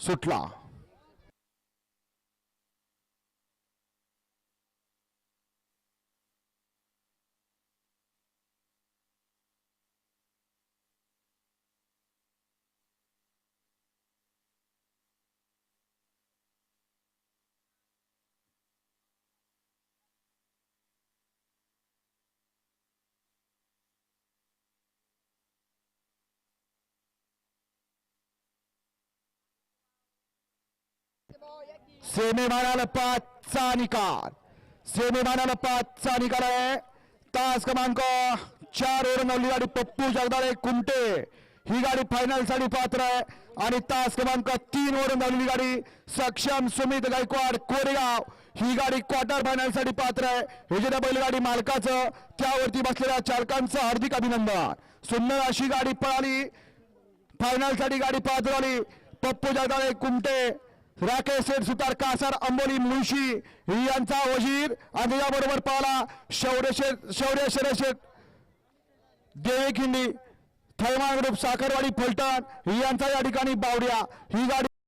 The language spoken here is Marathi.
सुटला सेमीमानाला पाचचा निकाल. सेमीमानाला पाचचा निकाल आहे. तास क्रमांक चार वर नवली गाडी पप्पू जगदाळे कुंटे ही गाडी फायनलसाठी पात्र आहे. आणि तास क्रमांक तीन वर नवलेली गाडी सक्षम सुमित गायकवाड कोरेगाव ही गाडी क्वार्टर फायनलसाठी पात्र आहे. हे जे बैलगाडी मालकाचं त्यावरती बसलेल्या चालकांचं हार्दिक अभिनंदन. सुंदर अशी गाडी पळाली. फायनलसाठी गाडी पात्र झाली पप्पू जगदाळे कुमटे राकेश शेठ सुतार कासार अंबोली मुळशी यांचा वजीर आणि याबरोबर पाहला शौर्य शेठ शौर्य शरद शेठ देवे खिंडी थैमान ग्रुप साखरवाडी फलटण यांचा या ठिकाणी बावड्या. ही गाडी